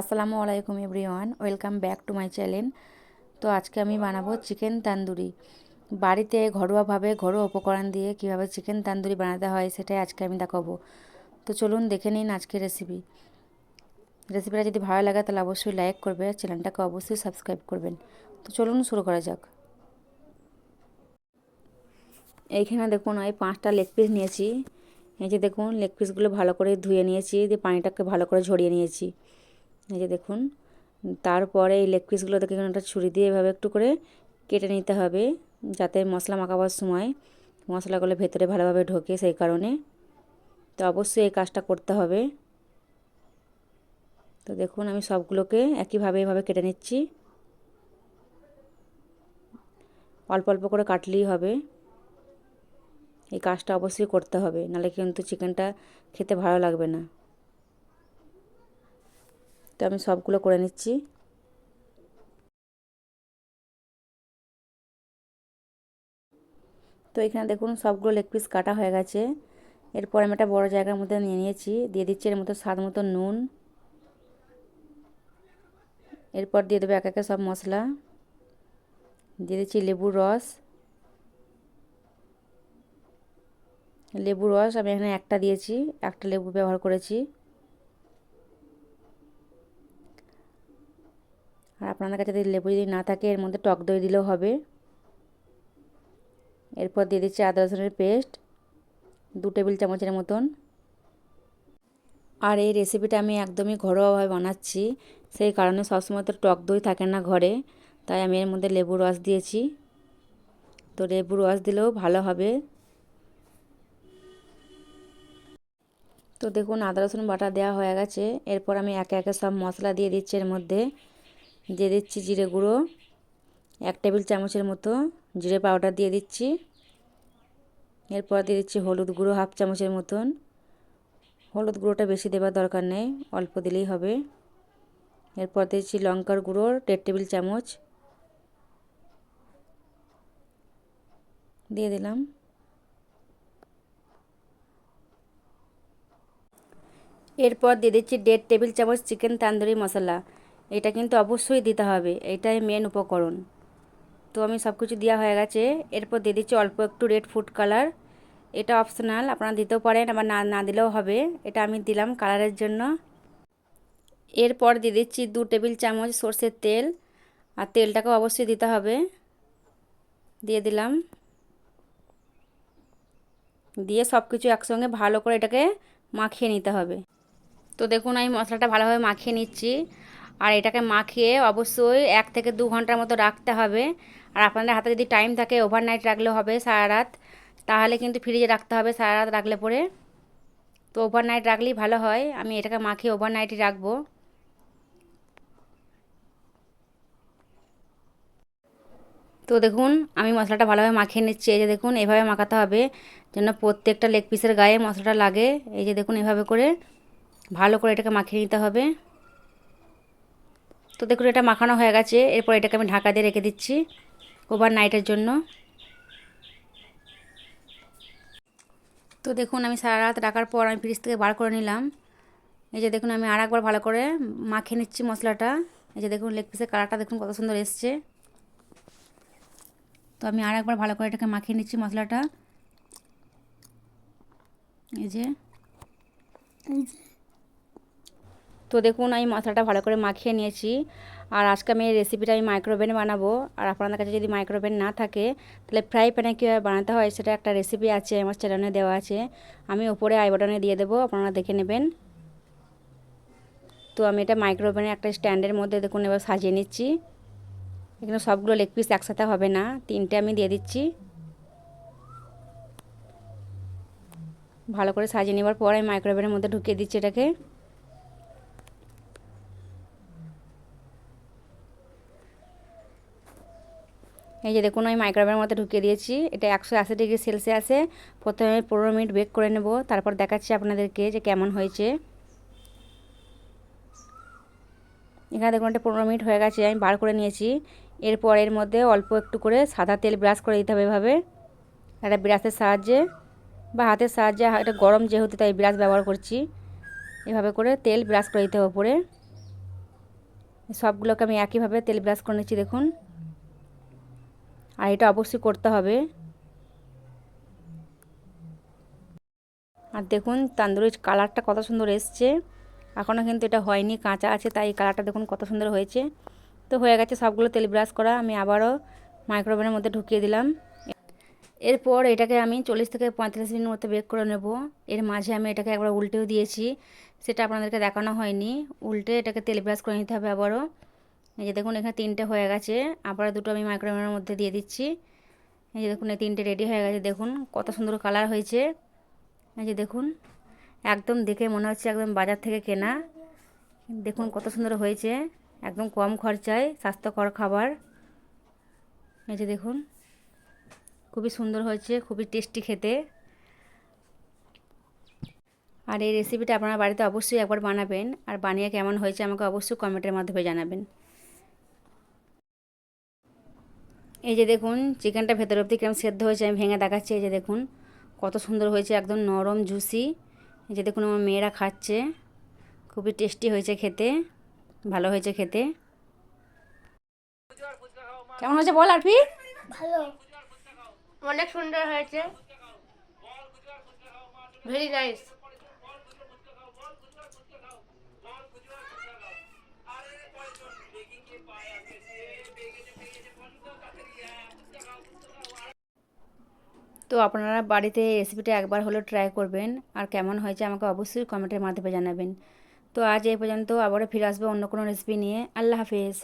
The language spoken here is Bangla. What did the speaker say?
আসসালামু আলাইকুম everyone, welcome back to my channel. তো আজকে আমি বানাবো চিকেন তান্দুরি। বাড়িতে ঘরোয়াভাবে ঘরোয়া উপকরণ দিয়ে কীভাবে চিকেন তান্দুরি বানাতে হয় সেটাই আজকে আমি দেখাবো। তো চলুন দেখে নিন আজকের রেসিপি রেসিপিটা যদি ভালো লাগে তাহলে অবশ্যই লাইক করবে, চ্যানেলটাকে অবশ্যই সাবস্ক্রাইব করবেন। তো চলুন শুরু করা যাক। এইখানে দেখুন আমি পাঁচটা লেগ পিস নিয়েছি। এই যে দেখুন লেগ পিসগুলো ভালো করে ধুয়ে নিয়েছি, দিয়ে পানিটাকে ভালো করে ঝরিয়ে নিয়েছি। এই যে দেখুন, তারপরে এই লেগ পিসগুলো দেখে একটা ছুরি দিয়ে এভাবে একটু করে কেটে নিতে হবে, যাতে মশলা মাখাবার সময় মশলাগুলো ভেতরে ভালোভাবে ঢোকে সেই কারণে। তো অবশ্যই এই কাজটা করতে হবে। তো দেখুন, আমি সবগুলোকে একইভাবে এভাবে কেটে নিচ্ছি। অল্প অল্প করে কাটলেই হবে। এই কাজটা অবশ্যই করতে হবে, নাহলে কিন্তু চিকেনটা খেতে ভালো লাগবে না। তো আমি সবগুলো করে নিচ্ছি। তো এখানে দেখুন সবগুলো লেগ পিস কাটা হয়ে গেছে। এরপর আমি একটা বড়ো জায়গার মধ্যে নিয়ে নিয়েছি। দিয়ে দিচ্ছি এর মতো স্বাদ মতো নুন। এরপর দিয়ে দেবো এক একে সব মশলা। দিয়ে দিচ্ছি লেবুর রস। লেবুর রস আমি এখানে একটা দিয়েছি, একটা লেবু ব্যবহার করেছি। আর আপনাদের কাছে যদি লেবু যদি না থাকে, এর মধ্যে টক দই দিলেও হবে। এরপর দিয়ে দিচ্ছি আদা রসুনের পেস্ট, দু টেবিল চামচের মতন। আর এই রেসিপিটা আমি একদমই ঘরোয়াভাবে বানাচ্ছি। সেই কারণে সবসময় তো টক দই থাকে না ঘরে, তাই আমি এর মধ্যে লেবু রস দিয়েছি। তো লেবু রস দিলেও ভালো হবে। তো দেখুন, আদা রসুন বাটা দেওয়া হয়ে গেছে। এরপর আমি একে একে সব মশলা দিয়ে দিচ্ছি এর মধ্যে। দিয়ে দিচ্ছি জিরে গুঁড়ো, এক টেবিল চামচের মতো জিরে পাউডার দিয়ে দিচ্ছি। এরপর দিয়ে দিচ্ছি হলুদ গুঁড়ো হাফ চামচের মতন। হলুদ গুঁড়োটা বেশি দেবার দরকার নেই, অল্প দিলেই হবে। এরপর দিচ্ছি লঙ্কার গুঁড়ো, দেড় টেবিল চামচ। দিয়ে দিলাম। এরপর দিয়ে দিচ্ছি দেড় টেবিল চামচ চিকেন তান্দুরি মশলা। এটা কিন্তু অবশ্যই দিতে হবে। এটাই মেন উপকরণ। তো আমি সব কিছু দেওয়া হয়ে গেছে। এরপর দিয়ে দিচ্ছি অল্প একটু রেড ফুড কালার এটা অপশনাল আপনারা দিতেও পারেন, আবার না না দিলেও হবে। এটা আমি দিলাম কালারের জন্য। এরপর দিয়ে দিচ্ছি দু টেবিল চামচ সর্ষের তেল। আর তেলটাকেও অবশ্যই দিতে হবে। দিয়ে দিলাম। দিয়ে সব কিছু একসঙ্গে ভালো করে এটাকে মাখিয়ে নিতে হবে। তো দেখুন, আমি মশলাটা ভালোভাবে মাখিয়ে নিচ্ছি। আর এটাকে মাখিয়ে অবশ্যই এক থেকে দু ঘণ্টার মতো রাখতে হবে। আর আপনাদের হাতে যদি টাইম থাকে ওভারনাইট রাখলেও হবে সারা রাত, তাহলে কিন্তু ফ্রিজে রাখতে হবে সারা রাত রাখলে পরে। তো ওভারনাইট রাখলেই ভালো হয়। আমি এটাকে মাখিয়ে ওভারনাইটই রাখব। তো দেখুন, আমি মশলাটা ভালোভাবে মাখিয়ে নিচ্ছি। এই যে দেখুন, এভাবে মাখাতে হবে যেন প্রত্যেকটা লেগ পিসের গায়ে মশলাটা লাগে। এই যে দেখুন, এভাবে করে ভালো করে এটাকে মাখিয়ে নিতে হবে। তো দেখুন, এটা মাখানো হয়ে গেছে। এরপর এটাকে আমি ঢাকা দিয়ে রেখে দিচ্ছি ওভার নাইটের জন্য। তো দেখুন, আমি সারা রাত রাখার পর আমি ফ্রিজ থেকে বার করে নিলাম। এই যে দেখুন, আমি আর একবার ভালো করে মাখিয়ে নিচ্ছি মশলাটা। এই যে দেখুন লেগ পিসের কালারটা দেখুন কত সুন্দর এসছে। তো আমি আর একবার ভালো করে এটাকে মাখিয়ে নিচ্ছি মশলাটা। এই যে। তো দেখুন, আমি মশলাটা ভালো করে মাখিয়ে নিয়েছি। আর আজকে আমি এই রেসিপিটা আমি মাইক্রোওভেনে বানাবো। আর আপনাদের কাছে যদি মাইক্রোওভেন না থাকে, তাহলে ফ্রাই প্যানে কীভাবে বানাতে হয় সেটা একটা রেসিপি আছে, আমার চ্যানেলে দেওয়া আছে। আমি ওপরে আই বাটনে দিয়ে দেবো, আপনারা দেখে নেবেন। তো আমি এটা মাইক্রোওভেনে একটা স্ট্যান্ডের মধ্যে দেখুন, এবার সাজিয়ে নিচ্ছি। এখানে সবগুলো লেগ পিস একসাথে হবে না, তিনটে আমি দিয়ে দিচ্ছি। ভালো করে সাজিয়ে নেবার পর আমি মাইক্রোওভেনের মধ্যে ঢুকিয়ে দিচ্ছি এটাকে। এই যে দেখুন, আমি মাইক্রোওভেনের মধ্যে ঢুকিয়ে দিয়েছি। এটা একশো আশি ডিগ্রি সেলসিয়াসে। প্রথমে পনেরো মিনিট বেক করে নেব, তারপর দেখাচ্ছি আপনাদেরকে যে কেমন হয়েছে। এখানে দেখুন একটা পনেরো মিনিট হয়ে গেছে, আমি বার করে নিয়েছি। এরপর এর মধ্যে অল্প একটু করে সাদা তেল ব্রাশ করে দিতে হবে এভাবে। একটা ব্রাশের সাহায্যে বা হাতের সাহায্যে এটা গরম যেহেতু, তাই ব্রাশ ব্যবহার করছি। এভাবে করে তেল ব্রাশ করে দিতে হবে উপরে। সবগুলোকে আমি একইভাবে তেল ব্রাশ করে নিচ্ছি, দেখুন। আর এটা অবশ্যই করতে হবে। আর দেখুন, তান্দুরির কালারটা কত সুন্দর এসছে। এখনও কিন্তু এটা হয়নি, কাঁচা আছে, তাই কালারটা দেখুন কত সুন্দর হয়েছে। তো হয়ে গেছে সবগুলো তেল ব্রাশ করা, আমি আবারও মাইক্রোওভেনের মধ্যে ঢুকিয়ে দিলাম। এরপর এটাকে আমি চল্লিশ থেকে পঁয়তাল্লিশ মিনিট মতো বেক করে নেব। এর মাঝে আমি এটাকে একবার উল্টেও দিয়েছি, সেটা আপনাদেরকে দেখানো হয়নি। উল্টে এটাকে তেল ব্রাশ করে নিতে হবে আবারও। এই যে দেখুন, এখানে তিনটে হয়ে গেছে। আবার দুটো আমি মাইক্রোওভেনের মধ্যে দিয়ে দিচ্ছি। এই যে দেখুন, এই তিনটে রেডি হয়ে গেছে, দেখুন কত সুন্দর কালার হয়েছে। এই যে দেখুন, একদম দেখে মনে হচ্ছে একদম বাজার থেকে কেনা। দেখুন কত সুন্দর হয়েছে, একদম কম খরচায়, স্বাস্থ্যকর খাবার। এই যে দেখুন, খুবই সুন্দর হয়েছে, খুবই টেস্টি খেতে। আর এই রেসিপিটা আপনারা বাড়িতে অবশ্যই একবার বানাবেন। আর বানিয়ে কেমন হয়েছে আমাকে অবশ্যই কমেন্টের মাধ্যমে জানাবেন। এই যে দেখুন চিকেনটা ভেতর অবধি কেমন সেদ্ধ হয়েছে, আমি ভেঙে দেখাচ্ছি, এই যে দেখুন, কত সুন্দর হয়েছে, একদম নরম জুসি এই যে দেখুন, আমার মেয়েরা খাচ্ছে, খুবই টেস্টি হয়েছে খেতে, ভালো হয়েছে খেতে। কেমন হয়েছে বল, আরফি? ভালো। অনেক সুন্দর হয়েছে। ভেরি নাইস তো আপনারা বাড়িতে রেসিপিটা একবার হলেও ট্রাই করবেন। আর কেমন হয়েছে আমাকে অবশ্যই কমেন্টের মাধ্যমে জানাবেন। তো আজ এই পর্যন্ত আবারও ফিরে আসব অন্য কোনো রেসিপি নিয়ে। আল্লাহ হাফিজ।